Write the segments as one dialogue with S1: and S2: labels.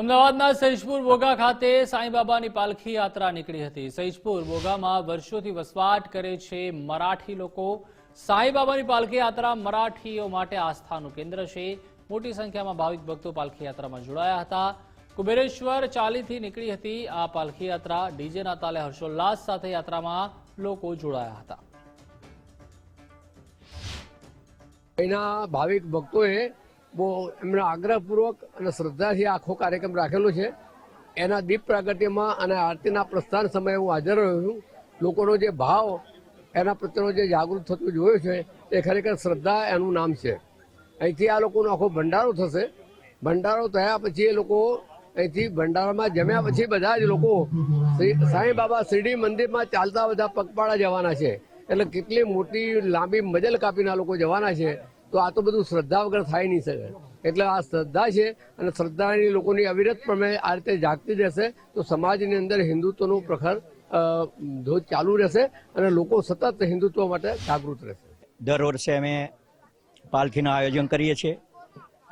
S1: અમદાવાદના સૈજપુર બોગા ખાતે સાંઈબાબાની પાલખી યાત્રા નીકળી હતી. સૈજપુર બોગામાં વર્ષોથી વસવાટ કરે છે મરાઠી લોકો. સાંઈબાબાની પાલખી યાત્રા મરાઠીઓ માટે આસ્થાનું કેન્દ્ર છે. મોટી સંખ્યામાં ભાવિક ભક્તો પાલખી યાત્રામાં જોડાયા હતા. કુબેરેશ્વર ચાલીથી નીકળી હતી આ પાલખી યાત્રા. ડીજેના તાલે હર્ષોલ્લાસ સાથે યાત્રામાં લોકો જોડાયા હતા.
S2: એના ભાવિક ભક્તોએ બહુ એમણે આગ્રહપૂર્વક અને શ્રદ્ધાથી આખો કાર્યક્રમ રાખેલો છે. એના દીપ પ્રાગટ્યમાં અને આરતીના પ્રસ્થાન સમયે હું હાજર રહ્યો છું. લોકોનો જે ભાવ, એના પ્રત્યેનો જે જાગૃત થતું જોયો છે, એ ખરેખર શ્રદ્ધા એનું નામ છે. અહીંથી આ લોકોનો આખો ભંડારો થશે. ભંડારો થયા પછી એ લોકો અહીંથી ભંડારામાં જમ્યા પછી બધા જ લોકો સાંઈ બાબા શિરડી મંદિરમાં ચાલતા બધા પગપાળા જવાના છે. એટલે કેટલી મોટી લાંબી મજલ કાપીને આ લોકો જવાના છે. તો આ તો બધું શ્રદ્ધા વગર થાય નહીં શકે. એટલે આ શ્રદ્ધા છે અને શ્રદ્ધાની લોકોની અવિરત પ્રમાણે આ રીતે જાગતી રહેશે તો સમાજની અંદર હિન્દુત્વનું પ્રખર ધોધ ચાલુ રહેશે અને લોકો સતત હિન્દુત્વ માટે જાગૃત રહેશે.
S3: દર વર્ષે અમે પાલખીનું આયોજન કરીએ છીએ.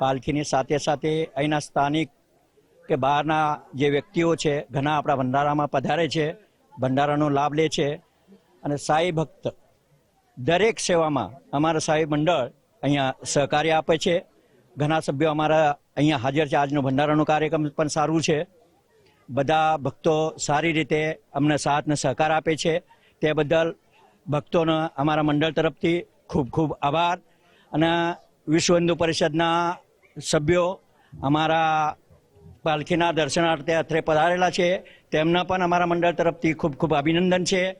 S3: પાલખીની સાથે સાથે અહીંના સ્થાનિક કે બહારના જે વ્યક્તિઓ છે, ઘણા આપણા ભંડારામાં પધારે છે, ભંડારાનો લાભ લે છે. અને સાઈ ભક્ત દરેક સેવામાં અમારા સાઈ મંડળ અહીંયા સહકાર્ય આપે છે. ઘણા સભ્યો અમારા અહીંયા હાજર છે. આજનો ભંડારાનો કાર્યક્રમ પણ સારું છે. બધા ભક્તો સારી રીતે અમને સાથ ને સહકાર આપે છે. તે બદલ ભક્તોનો અમારા મંડળ તરફથી ખૂબ ખૂબ આભાર. અને વિશ્વ હિન્દુ પરિષદના સભ્યો અમારા પાલખીના દર્શનાર્થે અત્રે પધારેલા છે. તેમના પણ અમારા મંડળ તરફથી ખૂબ ખૂબ અભિનંદન છે.